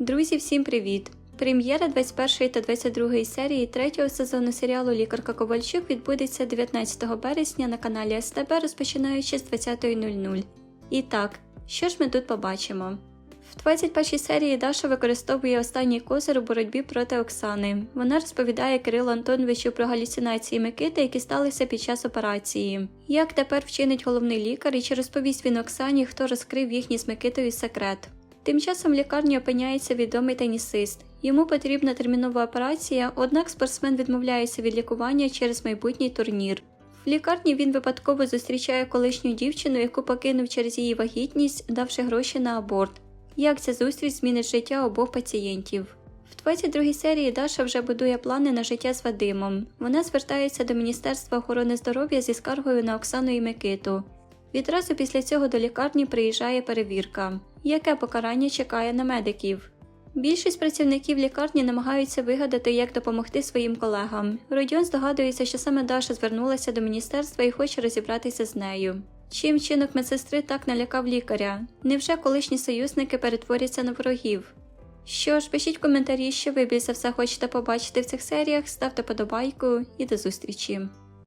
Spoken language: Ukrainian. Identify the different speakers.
Speaker 1: Друзі, всім привіт! Прем'єра 21 та 22 серії третього сезону серіалу Лікарка Ковальчук відбудеться 19 березня на каналі СТБ, розпочинаючи з 20.00. І так, що ж ми тут побачимо? В 21 серії Даша використовує останній козир у боротьбі проти Оксани. Вона розповідає Кирилу Антоновичу про галюцинації Микити, які сталися під час операції. Як тепер вчинить головний лікар і чи розповість він Оксані, хто розкрив їхній з Микитою секрет? Тим часом в лікарні опиняється відомий тенісист. Йому потрібна термінова операція, однак спортсмен відмовляється від лікування через майбутній турнір. В лікарні він випадково зустрічає колишню дівчину, яку покинув через її вагітність, давши гроші на аборт. Як ця зустріч змінить життя обох пацієнтів? В 22 серії Даша вже будує плани на життя з Вадимом. Вона звертається до Міністерства охорони здоров'я зі скаргою на Оксану і Микиту. Відразу після цього до лікарні приїжджає перевірка. Яке покарання чекає на медиків? Більшість працівників лікарні намагаються вигадати, як допомогти своїм колегам. Родіон здогадується, що саме Даша звернулася до міністерства і хоче розібратися з нею. Чим вчинок медсестри так налякав лікаря? Невже колишні союзники перетворяться на ворогів? Що ж, пишіть коментарі, що ви більше все хочете побачити в цих серіях, ставте подобайку і до зустрічі!